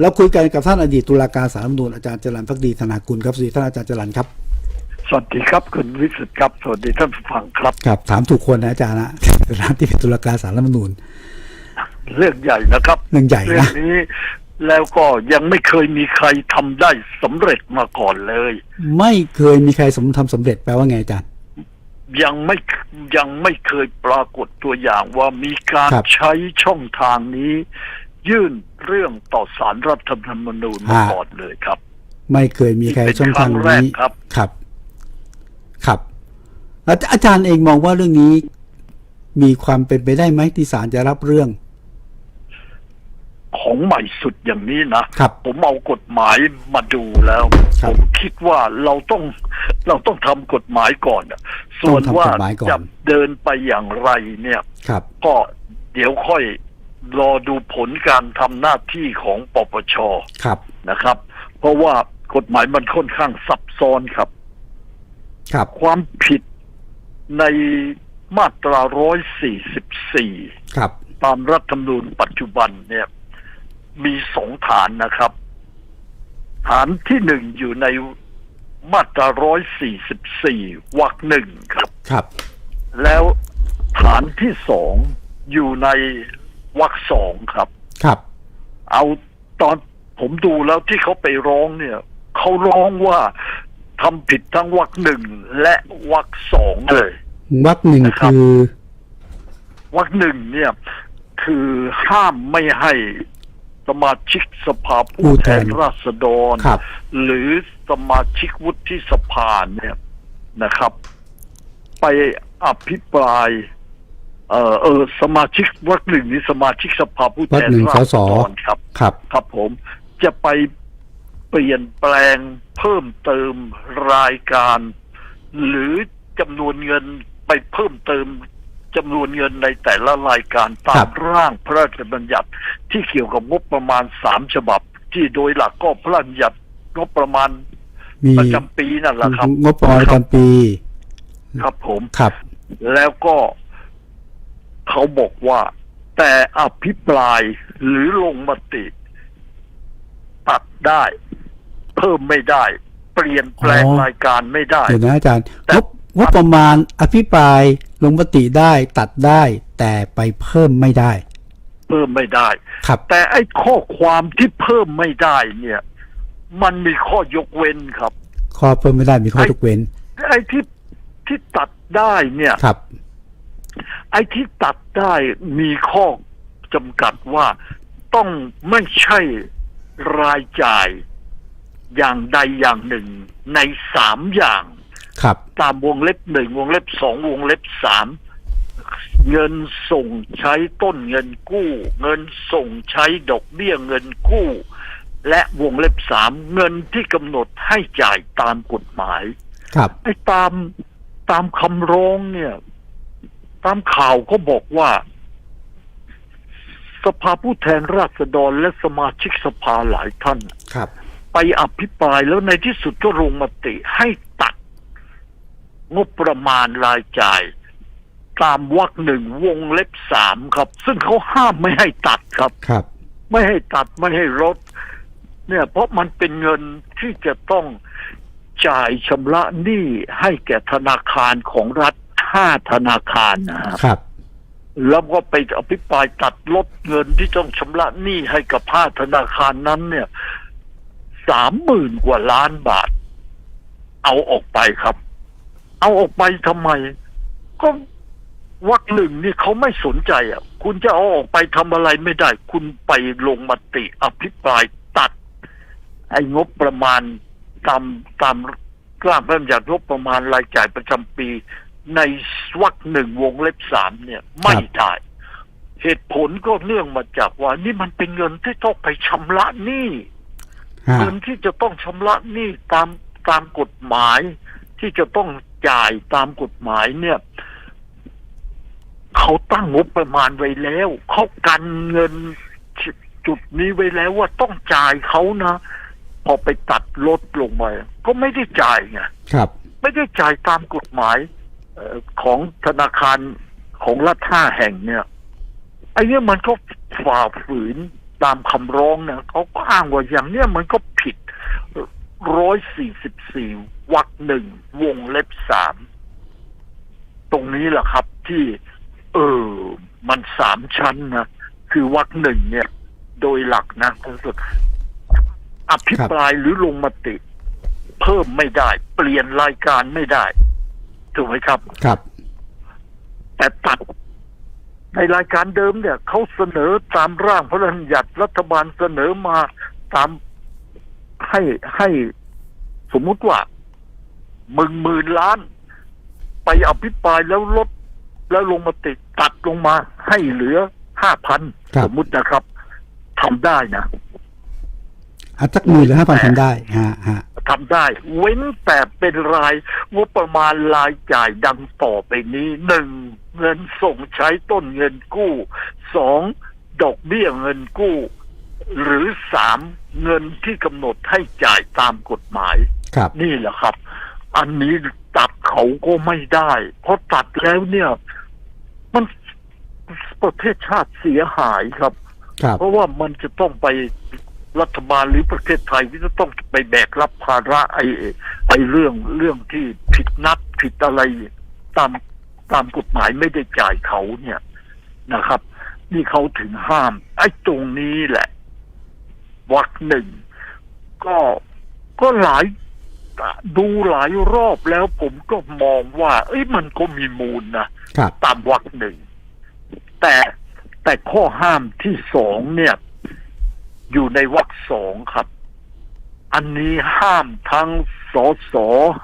แล้วคุยกันกับท่านอดีตตุลาการสารรัฐธรรมนูญอาจารย์จรันพักดีธนากุลครับสวัสดีท่านอาจารย์จรันครับ สวัสดีครับคุณวิสุทธ์ครับสวัสดีท่านผู้ฟังครับครับถามถูกคนนะอาจารย์นะร้านที่เป็นตุลาการสารรัฐธรรมนูญเรื่องใหญ่นะครับเรื่องใหญ่เรื่อนะงนี้แล้วก็ยังไม่เคยมีใครทำได้สำเร็จมาก่อนเลย ไม่เคยมีใครสมทำสำเร็จแปลว่าไงอาจารย์ยังไม่ยังไม่เคยปรากฏตัวอย่างว่ามีการครับใช้ช่องทางนี้ ยื่นเรื่องต่อสารรัฐธรรมนูญมาฮะก่อนเลยครับ ไม่เคยมีใครเป็นช่องทางครั้งแรนี้กครับ ครับ ครับแล้วอาจารย์เองมองว่าเรื่องนี้ มีความเป็นไปได้ไหมที่ศาลจะรับเรื่อง ของใหม่สุดอย่างนี้นะครับผมเอากฎหมายมาดูแล้วครัผบมคิดว่าเราต้อง เราต้องทำกฎหมายก่อนอะส่วนต้องทำว่ากฎหมายก่อนจะเดินไปอย่างไรเนี่ยครับก็เดี๋ยวค่อย รอดูผลการทำหน้าที่ของปปชครับนะครับ เพราะว่ากฎหมายมันค่อนข้างซับซ้อนครับ ครับ ความผิดในมาตรา 144 ครับ ตามรัฐธรรมนูญปัจจุบันเนี่ย มีสองฐานนะครับ ฐานที่หนึ่งอยู่ในมาตรา 144 วรรคหนึ่งครับ ครับ แล้วฐานที่สองอยู่ใน วรรคสองครับ ครับ เอาตอนผมดูแล้วที่เขาไปร้องเนี่ยเขาร้องว่าทำผิดทั้งวรรคหนึ่งและวรรคสองเลย วรรคหนึ่งนะครับ คือวรรคหนึ่งเนี่ย คือห้ามไม่ให้สมาชิกสภาผู้แทนราษฎร ครับ หรือสมาชิกวุฒิสภาเนี่ยนะครับ ไปอภิปราย เออเออสมาชิกวรรคหนึ่งนี้สมาชิกสภาผู้วรแทรคนหนึ่งราสษสฎรครับ ครับ ครับผมจะไปเปลี่ยนแปลงเพิ่มเติมรายการ หรือจำนวนเงินไปเพิ่มเติมจำนวนเงินในแต่ละรายการตาครัมบร่างพระราชบัญญัติที่เกี่ยวกับงบประมาณสามฉบับ ที่โดยหลักก็พระราชบัญญัติงบประมาณมีประจำปีนั่นแหละครับ งบประมาณประจำปี ครับผมครับ แล้วก็ เขาบอกว่า แต่อภิปรายหรือลงมติตัดได้ เพิ่มไม่ได้ เปลี่ยนแปลงอ๋อรายการไม่ได้เดี๋ยวนะอาจารย์แต่งบงบประมาณอภิปรายลงมติได้ตัดได้ แต่ไปเพิ่มไม่ได้ เพิ่มไม่ได้ครับแต่ไอ้ข้อความที่เพิ่มไม่ได้เนี่ย มันมีข้อยกเว้นครับ ข้อเพิ่มไม่ได้มีข้อยกเว้นไอ้ที่ที่ตัดได้เนี่ยครับ ไอ้ที่ตัดได้มีข้อจำกัดว่าต้องไม่ใช่รายจ่ายอย่างใดอย่างหนึ่งในสามอย่าง ครับ ตามวงเล็บหนึ่งวงเล็บสองวงเล็บสามเงินส่งใช้ต้นเงินกู้ เงินส่งใช้ดอกเบี้ยเงินกู้ และวงเล็บสามเงินที่กำหนดให้จ่ายตามกฎหมาย ครับไอ้ตามตามคำร้องเนี่ย ตามข่าวก็บอกว่า สภาผู้แทนราษฎรและสมาชิกสภาหลายท่านครับ ไปอภิปรายแล้วในที่สุดก็ลงมติให้ตัด งบประมาณรายจ่าย ตามวรรคหนึ่งวงเล็บสามครับ ซึ่งเขาห้ามไม่ให้ตัดครับครับ ไม่ให้ตัดไม่ให้ลดเนี่ย เพราะมันเป็นเงินที่จะต้องจ่ายชำระหนี้ให้แก่ธนาคารของรัฐ ห้าธนาคารนะครับครับ แล้วก็ไปอภิปรายตัดลดเงินที่ต้องชำระหนี้ให้กับห้าธนาคารนั้น เนี่ยสามหมื่นกว่าล้านบาท เอาออกไปครับ เอาออกไปทำไม ก็วักหนึ่งนี่เขาไม่สนใจอะ คุณจะเอาออกไปทำอะไรไม่ได้ คุณไปลงมติอภิปรายตัด ไอ้งบประมาณตามตามกล้ามพระราชบัญญัติงบประมาณรายจ่ายประจำปี ในวรรคหนึ่งวงเล็บสามเนี่ย ไม่ได้เหตุผลก็เนื่องมาจากว่า นี่มันเป็นเงินที่ต้องไปชำระหนี้ฮะเงินที่จะต้องชำระหนี้ตามตามกฎหมาย ที่จะต้องจ่ายตามกฎหมายเนี่ย เขาตั้งงบประมาณไว้แล้วเขากันเงินจุดนี้ไว้แล้วว่าต้องจ่ายเขานะพอไปตัดลดลงมาก็ไม่ได้จ่ายไงครับ ไม่ได้จ่ายตามกฎหมายเอ่อ ของธนาคารของรัฐห้าแห่งเนี่ยไอ้เนี่ยมันก็ฝ่าฝืนตามคำร้องนะเขาก็อ้างว่าอย่างเนี้ยมันก็ผิดร้อยสี่สิบสี่วรรคหนึ่งวงเล็บสามตรงนี้แหละครับที่ เออ มันสามชั้นนะคือวรรคหนึ่งเนี่ย โดยหลักนะก็คืออภิปรายหรือลงมติ เพิ่มไม่ได้ เปลี่ยนรายการไม่ได้ ถูกไหมครับ ครับ แต่ตัดในรายการเดิมเนี่ยเขาเสนอตามร่างพระราชบัญญัติรัฐบาลเสนอมาตามให้ให้สมมุติว่าหมื่นหมื่นล้าน ไปอภิปรายแล้วลดแล้วลงมาติดตัดลงมาให้เหลือห้าพันครับสมมุตินะครับทำได้นะอะสักหมื่นหรือห้าพันทำได้ฮะฮะ ทำได้ เว้นแต่เป็นรายงบประมาณรายจ่ายดังต่อไปนี้หนึ่งเงินส่งใช้ต้นเงินกู้สองดอกเบี้ยเงินกู้ หรือสามเงินที่กำหนดให้จ่ายตามกฎหมาย ครับนี่แหละครับ อันนี้ตัดเขาก็ไม่ได้ เพราะตัดแล้วเนี่ย มันประเทศชาติเสียหายครับ ครับ เพราะว่ามันจะต้องไป รัฐบาลหรือประเทศไทยที่จะต้องไปแบกรับภาระไอ้ไอ้เรื่องเรื่องที่ผิดนัดผิดอะไรตามตามกฎหมายไม่ได้จ่ายเขาเนี่ยนะครับ นี่เขาถึงห้าม ไอ้ตรงนี้แหละวักหนึ่งก็ก็หลายดูหลายรอบแล้วผมก็มองว่า เอ้ยมันก็มีมูลนะครับตามวรรคหนึ่งแต่แต่ข้อห้ามที่สองเนี่ย อยู่ในวรรคสองครับ อันนี้ห้ามทั้งสส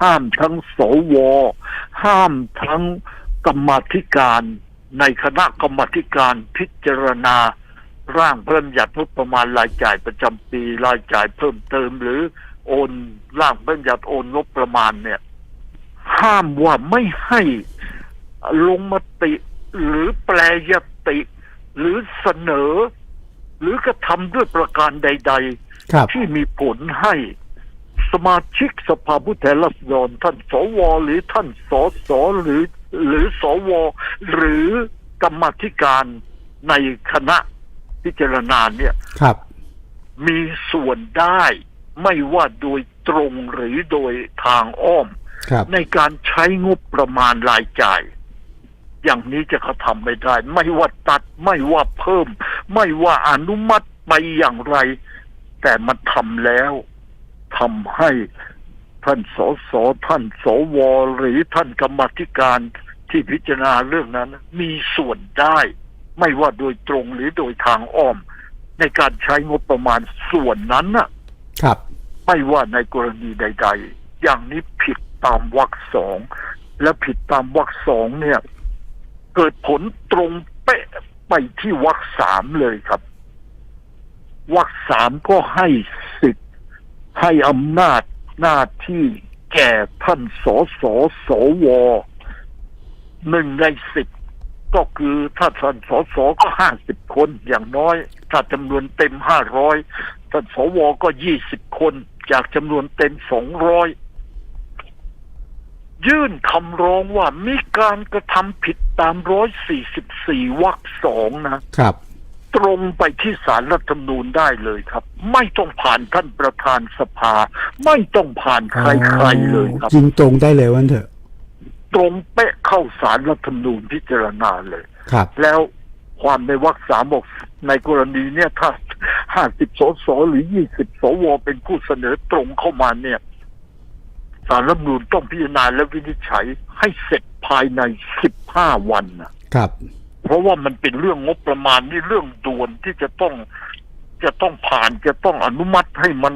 ห้ามทั้งสว ห้ามทั้งกรรมธิการในคณะกรรมธิการพิจารณา ร่างเพระราชบัญญัติงบประมาณรายจ่ายประจำปีรายจ่ายเพิ่มเติมหรือโอนร่างเพระราชบัญญัติโอนงบประมาณเนี่ย ห้ามว่าไม่ให้ลงมติหรือแปลยติหรือเสนอ หรือกระทำด้วยประการใดครับๆที่มีผลให้สมาชิกสภาผู้แทนราษฎรท่านสวหรือท่านสสหรือ หรือสวหรือกรรมาธิการในคณะพิจารณาเนี่ยครับ มีส่วนได้ไม่ว่าโดยตรงหรือโดยทางอ้อมครับในการใช้งบประมาณรายจ่าย อย่างนี้จะเขาทำไม่ได้ ไม่ว่าตัดไม่ว่าเพิ่ม ไม่ว่าอนุมัติไปอย่างไร แต่มันทำแล้วทำให้ท่านสสท่านสวหรือท่านกรรมาธิการที่พิจารณาเรื่องนั้น มีส่วนได้ ไม่ว่าโดยตรงหรือโดยทางอ้อม ในการใช้งบประมาณส่วนนั้นน่ะ ครับ ไม่ว่าในกรณีใด ๆ อย่างนี้ผิดตามวรรคสองและผิดตามวรรคสองเนี่ย เกิดผลตรงเป๊ะไปที่วรรคสามเลยครับวรรคสามก็ให้สิทธิ์ให้อำนาจหน้าที่แก่ท่านสสสวหนึ่งในสิบก็คือถ้าท่านสสก็ห้าสิบคนอย่างน้อย ถ้าจำนวนเต็มห้าร้อยท่านสวก็ยี่สิบคน จากจำนวนเต็มสองร้อย ยื่นคำร้องว่ามีการกระทำผิดตามร้อยสี่สิบสี่วรรคสองนะครับ ตรงไปที่สารรัฐธรรมนูญได้เลยครับ ไม่ต้องผ่านท่านประธานสภา ไม่ต้องผ่านใครๆเลยครับยิงตรงได้เลยวันเถอะ ตรงเป๊ะเข้าสารรัฐธรรมนูญพิจารณาเลยครับ แล้วความในวรรคสามบอกในกรณีเนี่ยถ้าห้าสิบสสหรือยี่สิบสวเป็นผู้เสนอตรงเข้ามาเนี่ย สารรัฐธรรมนูญต้องพิจารณาและวินิจฉัยให้เสร็จภายในสิบห้าวันนะครับ เพราะว่ามันเป็นเรื่องงบประมาณนี่เรื่องด่วนที่จะต้องจะต้องผ่านจะต้องอนุมัติให้มัน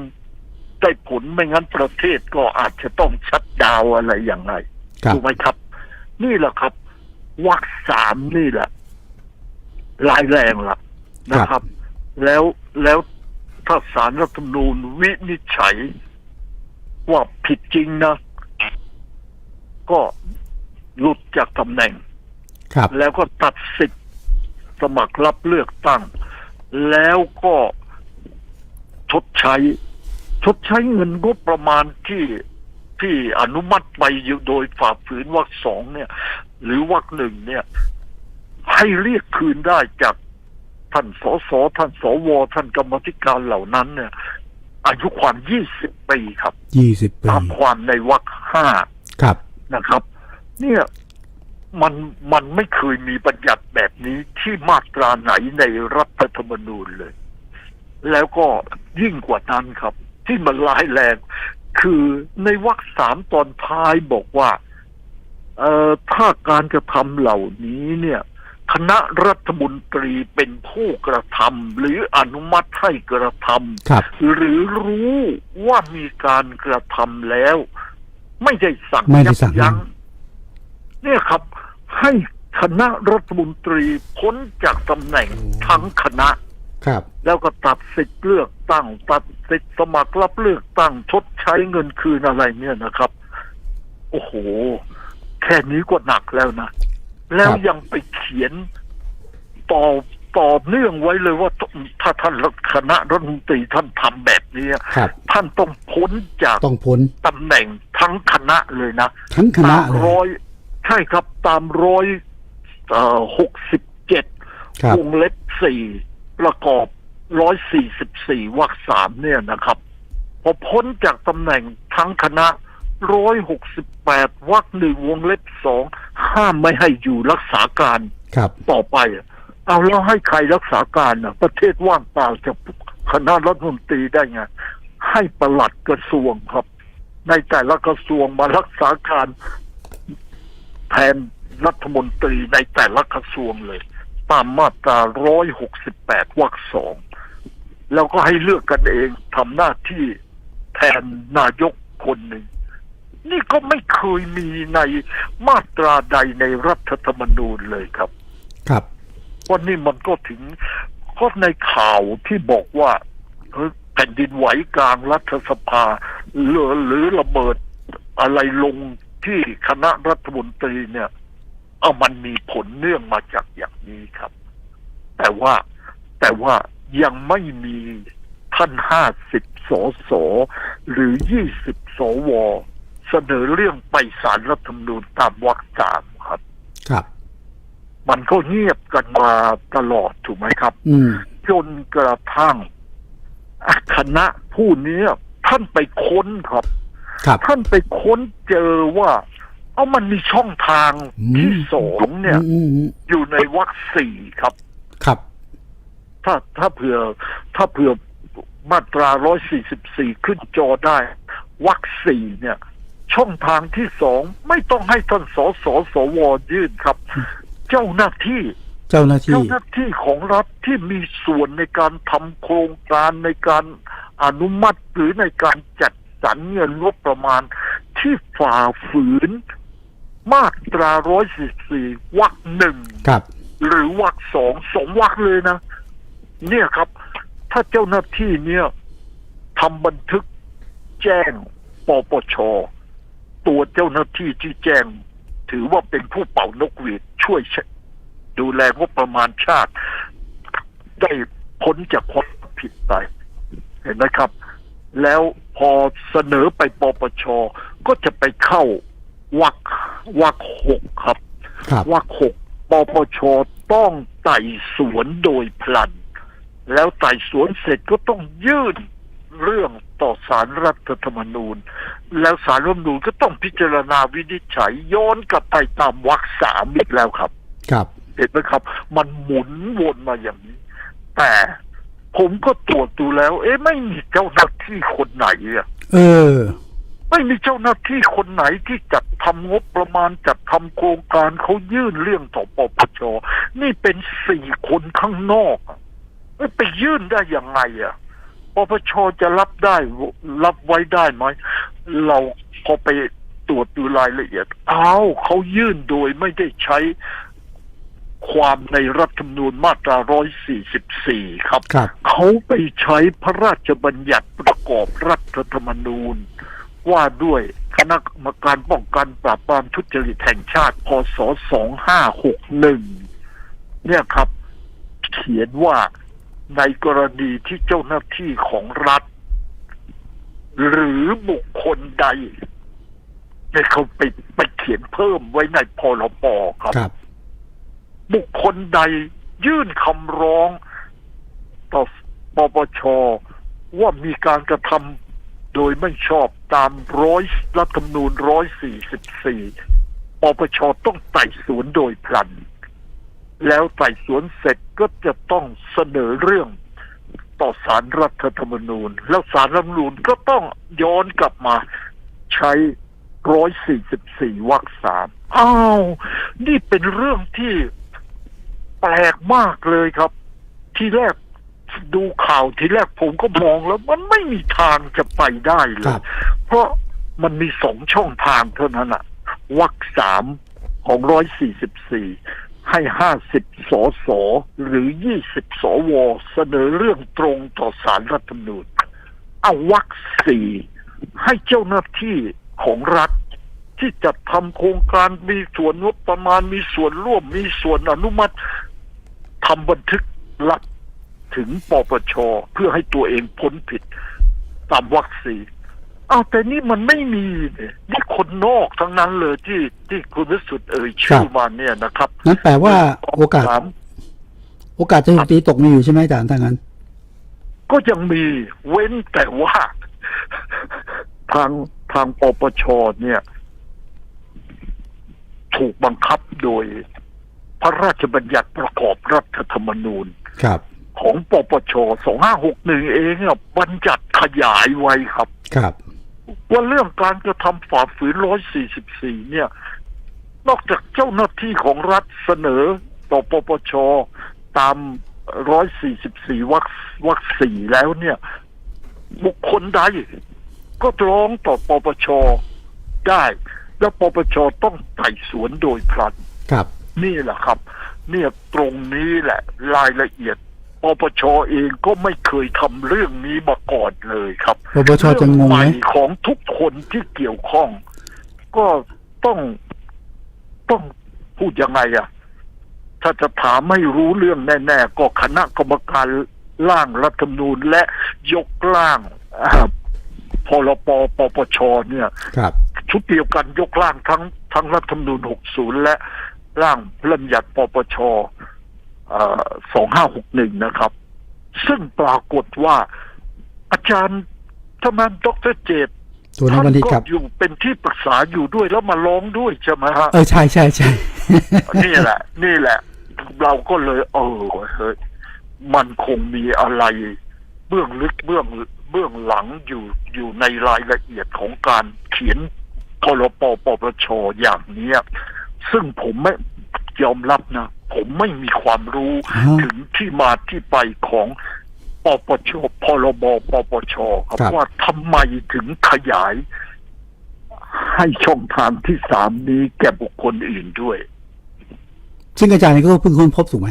ได้ผลไม่งั้นประเทศก็อาจจะต้องชัดดาวน์อะไรอย่างไรครับถูกไหมครับ นี่แหละครับวรรคสามนี่แหละรายแรงละนะครับ แล้วแล้วถ้าสารรัฐธรรมนูญวินิจฉัย ว่าผิดจริงนะ ก็หลุดจากตำแหน่ง ครับ แล้วก็ตัดสิทธิ์สมัครรับเลือกตั้ง แล้วก็ชดใช้ ชดใช้เงินงบประมาณที่ที่อนุมัติไปอยู่โดยฝ่าฝืนวรรคสองเนี่ย หรือวรรคหนึ่งเนี่ย ให้เรียกคืนได้จากท่านสสท่านสวท่านกรรมธิการเหล่านั้นเนี่ย อายุความ20ปีครับยี่สิบปีตามความในวรรคห้าครับนะครับ เนี่ยมันมันไม่เคยมีบัญญัติแบบนี้ที่มาตราไหนในรัฐธรรมนูญเลย แล้วก็ยิ่งกว่านั้นครับ ที่มันร้ายแรงคือในวรรคสามตอนท้ายบอกว่า เอ่อถ้าการกระทำเหล่านี้เนี่ย คณะรัฐมนตรีเป็นผู้กระทำหรืออนุมัติให้กระทำครับหรือรู้ว่ามีการกระทำแล้ว ไม่ได้สั่งไม่ได้ยับสั่งยั้งเนี่ยครับ ให้คณะรัฐมนตรีพ้นจากตำแหน่งทั้งคณะ ครับ แล้วก็ตัดสิทธิ์เลือกตั้ง ตัดสิทธิ์สมัครรับเลือกตั้งชดใช้เงินคืนอะไรเนี่ยนะครับ โอ้โห แค่นี้ก็หนักแล้วนะ แล้วยังไปเขียนต่อต่อเนื่องไว้เลยว่าถ้าท่านคณะรัฐมนตรีท่านทำแบบนี้ครับท่านต้องพ้นจากต้องพ้นตำแหน่งทั้งคณะเลยนะทั้งคณะตามเลยร้อยใช่ครับตามร้อยหกสิบเจ็ดครับวงเล็บสี่ประกอบร้อยสี่สิบสี่วรรคสามเนี่ยนะครับ พอพ้นจากตำแหน่งทั้งคณะ ร้อยหกสิบแปดวรรคหนึ่งวงเล็บสองห้ามไม่ให้อยู่รักษาการครับต่อไปอะเอาแล้วให้ใครรักษาการอะประเทศว่างเปล่าจากคณะรัฐมนตรีได้ไง ให้ประหลัดกระทรวงครับ ในแต่ละกระทรวงมารักษาการแทนรัฐมนตรีในแต่ละกระทรวงเลย ตามมาตราร้อยหกสิบแปดวรรคสองแล้วก็ให้เลือกกันเองทำหน้าที่แทนนายกคนหนึ่ง นี่ก็ไม่เคยมีในมาตราใดในรัฐธรรมนูญเลยครับ ครับว่านี่มันก็ถึงก็ในข่าวที่บอกว่าเฮ้ยแผ่นดินไหวกลางรัฐสภาหรือหรือระเบิดอะไรลงที่คณะรัฐมนตรีเนี่ยเอามันมีผลเนื่องมาจากอย่างนี้ครับ แต่ว่าแต่ว่ายังไม่มีท่านห้าสิบสสหรือยี่สิบสว เสนอเรื่องไปสารรัฐธรรมนูญตามวรรคสามครับ ครับ มันก็เงียบกันมาตลอดถูกไหมครับอืมจนกระทั่งคณะผู้นี้ท่านไปค้นครับครับท่านไปค้นเจอว่า เอามันมีช่องทางอืมที่สองเนี่ยอืมอืมอยู่ในวรรคสี่ครับ ครับ ถ้าถ้าเผื่อ ถ้าเผื่อมาตราร้อยสี่สิบสี่ขึ้นจอได้วรรคสี่เนี่ย ช่องทางที่สองไม่ต้องให้ท่านสสสวยื่นครับ เจ้าหน้าที่ เจ้าหน้าที่เจ้าหน้าที่ของรัฐที่มีส่วนในการทำโครงการในการอนุมัติหรือในการจัดสรรเงินงบประมาณที่ฝ่าฝืน มาตรา114วรรคหนึ่งครับหรือวรรคสองสองวรรคเลยนะ เนี่ยครับ ถ้าเจ้าหน้าที่เนี่ยทำบันทึกแจ้งปปช ตัวเจ้าหน้าที่ที่แจ้ง ถือว่าเป็นผู้เป่านกหวีดช่วยดูแลงบประมาณชาติ ได้พ้นจากความผิดไป เห็นไหมครับ แล้วพอเสนอไปปปชก็จะไปเข้าวรรควรรคหกครับครับว่าหกปปชต้องไต่สวนโดยพลัน แล้วไต่สวนเสร็จก็ต้องยื่น เรื่องต่อสารรัฐธรรมนูญ แล้วสารรัฐธรรมนูญก็ต้องพิจารณาวินิจฉัยย้อนกลับไปตามวรรคสามอีกแล้วครับ ครับ เห็นไหมครับ มันหมุนวนมาอย่างนี้ แต่ผมก็ตรวจดูแล้ว เอ๊ะไม่มีเจ้าหน้าที่คนไหนอะเออ ไม่มีเจ้าหน้าที่คนไหนที่จัดทำงบประมาณจัดทำโครงการเขายื่นเรื่องต่อปปชนี่เป็นสี่คนข้างนอกอะเอ้ยไปยื่นได้ยังไงอะ ปปชจะรับได้รับไว้ได้ไหมเราพอไปตรวจดูรายละเอียดอ้าวเขายื่นโดยไม่ได้ใช้ความในรัฐธรรมนูญมาตรา 144 ครับครับเขาไปใช้พระราชบัญญัติประกอบรัฐธรรมนูญ ว่าด้วยคณะกรรมการป้องกันปราบปรามทุจริตแห่งชาติ พศ 2561 เนี่ยครับ เขียนว่า ในกรณีที่เจ้าหน้าที่ของรัฐ หรือบุคคลใดเนี่ยเขาไปไปเขียนเพิ่มไว้ในพรบครับครับบุคคลใดยื่นคำร้องต่อปปชว่ามีการกระทำโดยไม่ชอบตามร้อยรัฐธรรมนูญร้อยสี่สิบสี่ปปชต้องไต่สวนโดยพลัน แล้วไต่สวนเสร็จก็จะต้องเสนอเรื่องต่อสารรัฐธรรมนูญ แล้วสารรัฐธรรมนูญก็ต้องย้อนกลับมาใช้ร้อยสี่สิบสี่วรรคสามอ้าว นี่เป็นเรื่องที่แปลกมากเลยครับ ที่แรกดูข่าวทีแรกผมก็มองแล้วมันไม่มีทางจะไปได้เลครัยบเพราะมันมีสองช่องทางเท่านั้นอะวรรคสามของร้อยสี่สิบสี่ ให้ห้าสิบสสหรือยี่สิบสวเสนอเรื่องตรงต่อสารรัฐธรรมนูญเอาวรรคสี่ให้เจ้าหน้าที่ของรัฐ ที่จัดทำโครงการมีส่วนงบประมาณมีส่วนร่วมมีส่วนอนุมัติทำบันทึกรับถึงปปชเพื่อให้ตัวเองพ้นผิดตามวรรคสี่ อาวแต่นี่มันไม่มีเนี่ยนี่คนนอกทั้งนั้นเลยที่ที่คุณวิสุทธ์เอ่ยชื่อมาเนี่ยนะครับนั้นแปลว่าโอกาสถามโอกาสจะถูกตีตกมีอยู่ใช่ไหมอาจารย์ถ้างั้น ก็ยังมีเว้นแต่ว่า ทางทางปปชเนี่ย ถูกบังคับโดย พระราชบัญญัติประกอบรัฐธรรมนูญ ครับ ของปปช 2561 เองอะบัญญัติขยายไว้ครับ ครับ ว่าเรื่องการกระทำฝ่าฝืน 144 เนี่ย นอกจากเจ้าหน้าที่ของรัฐเสนอต่อปปชตาม 144วรรควรรคสี่แล้วเนี่ย บุคคลใด ก็ร้องต่อปปชได้ แล้วปปชต้องไต่สวนโดยพลัน ครับ นี่แหละครับ เนี่ยตรงนี้แหละรายละเอียด ปปชเองก็ไม่เคยทำเรื่องนี้มาก่อนเลยครับปปชจะงงไหมเรื่องใม่ของทุกคนที่เกี่ยวข้อง ก็ต้องต้องพูดยังไงอะถ้าจะถามไม่รู้เรื่องแน่ๆก็คณะกรรมการร่างรัฐธรรมนูญและยกร่างอ่าพรปปปชเนี่ยครับชุดเดียวกันยกร่างทั้งทั้งรัฐธรรมนูญ60 และร่างพระราชบัญญัติปปช เอ่อ2561นะครับ ซึ่งปรากฏว่าอาจารย์ทำไมดรเจตตัวนบันทิตครับอยู่เป็นที่ปรึกษาอยู่ด้วยแล้วมาร้องด้วยใช่ไหมฮะเออใช่ใช่ใช่นี่แหละ นี่แหละ เราก็เลย เออเฮ้ยมันคงมีอะไร เบื้องลึกเบื้องเบื้องหลังอยู่อยู่ในรายละเอียดของการเขียนพรปปปชอย่างเนี้ย ซึ่งผมไม่ยอมรับนะ ผมไม่มีความรู้อ๋อถึงที่มาที่ไปของปปชพรบปปชครับครับว่าทำไมถึงขยาย ให้ช่องทางที่สามนี้แก่บุคคลอื่นด้วย ซึ่งอาจารย์ก็เพิ่งค้นพบถูกไหม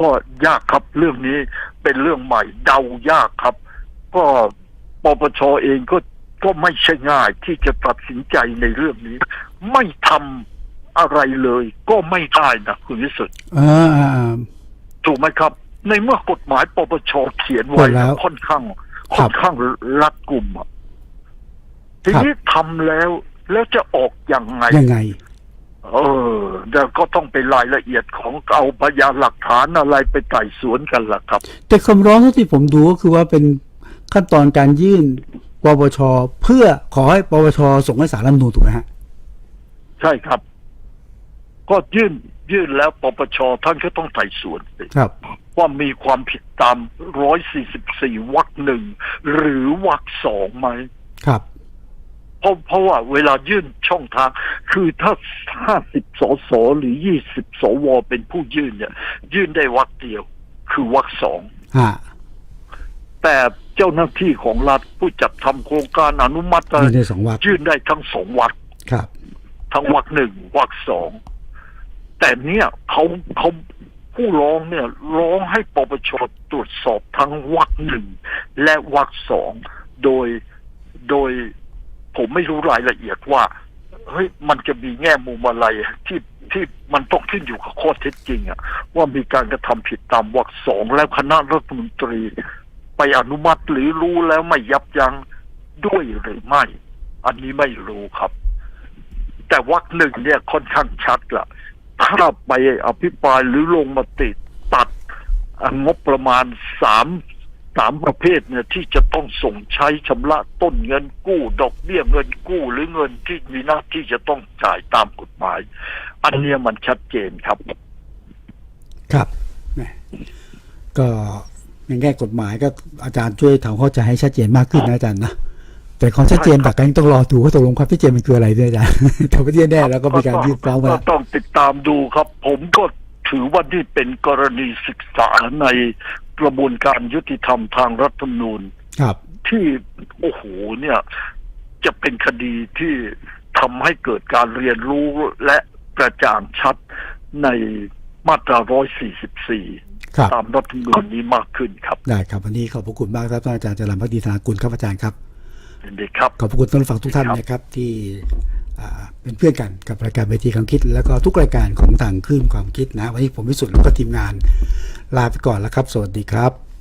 ก็ยากครับเรื่องนี้เป็นเรื่องใหม่เดายากครับ ก็ปปชเองก็ก็ไม่ใช่ง่ายที่จะตัดสินใจในเรื่องนี้ ไม่ทำ อะไรเลยก็ไม่ได้นะคุณวิสุทธ์เอออ่าอ่าถูกไหมครับ ในเมื่อกฎหมายปปชเขียนไว้เปิดแล้วค่อนข้างครัค่อบนข้างรัดกุมอะทีนี้ทำแล้วแล้วจะออกอย่างไงยังไง เออเดี๋ยวก็ต้องเป็นรายละเอียดของเอาพยานหลักฐานอะไรไปไต่สวนกันล่ะครับ แต่คำร้องเท่าที่ผมดูก็คือว่าเป็นขั้นตอนการยื่นปปชเพื่อขอให้ปปชส่งให้สารรัฐธรรมนูญถูกไหมฮะ ใช่ครับ ก็ยื่นยื่นแล้วปปชท่านก็ต้องไต่สวนสิครับ ว่ามีความผิดตาม 144วรรคหนึ่งหรือวรรคสองไหมครับ เพราะเพราะว่าเวลายื่นช่องทาง คือถ้า 50 สส หรือ 20 สว เป็นผู้ยื่นเนี่ย ยื่นได้วรรคเดียว คือวรรคสองฮะแต่เจ้าหน้าที่ของรัฐผู้จัดทำโครงการอนุมัติมีได้สองวรรคยื่นได้ทั้งสองวรรคครับ ทั้งวรรคหนึ่งวรรคสอง แต่เนี่ยเขาเขาผู้ร้องเนี่ยร้องให้ปปชตรวจสอบทั้งวรรคหนึ่งและวรรคสองโดยโดยผมไม่รู้รายละเอียดว่าเฮ้ยมันจะมีแง่มุมอะไรที่ที่มันต้องขึ้นอยู่กับข้อเท็จจริงอะว่ามีการกระทำผิดตามวรรคสองแล้วคณะรัฐมนตรี ไปอนุมัติหรือรู้แล้วไม่ยับยั้งด้วยหรือไม่ อันนี้ไม่รู้ครับ แต่วรรคหนึ่งเนี่ยค่อนข้างชัดละ ถ้าไปอภิปรายหรือลงมติตัดอ่างบประมาณสามสามประเภทเนี่ยที่จะต้องส่งใช้ชำระต้นเงินกู้ ดอกเบี้ยเงินกู้หรือเงินที่มีหน้าที่จะต้องจ่ายตามกฎหมาย อันเนี้ยมันชัดเจนครับ ครับแหมก็ในแง่กฎหมายก็อาจารย์ช่วยทำเข้าใจให้ชัดเจนมากขึ้นนะอาจารย์นะ แต่ความชัดเจนใช่ครับแต่ก็ยังต้องรอดูว่าตกลงความชัดเจนมันคืออะไรด้วยอาจารย์แต่ว่าที่แน่ๆแล้วก็มีการยื่นฟ้องมาก็แล้วต้องติดตามดูครับ ผมก็ถือว่านี่เป็นกรณีศึกษาในกระบวนการยุติธรรมทางรัฐธรรมนูญครับ ที่โอ้โหเนี่ย จะเป็นคดีที่ทำให้เกิดการเรียนรู้และกระจ่างชัดในมาตรา 144ครับตามรัฐธรรมนูญนี้มากขึ้นครับ ได้ครับ วันนี้ขอบพระคุณมากครับท่านอาจารย์จรัญพักดีธนากุลครับอาจารย์ครับ ยินดีครับ ขอบพระคุณท่านฟังทุกท่านนะครับที่เป็นเพื่อนกันกับรายการเวทีความคิด แล้วก็ทุกรายการของทางคลื่นความคิดนะ วันนี้ผมวิสุทธ์แล้วก็ทีมงานลาไปก่อนแล้วครับ สวัสดีครับ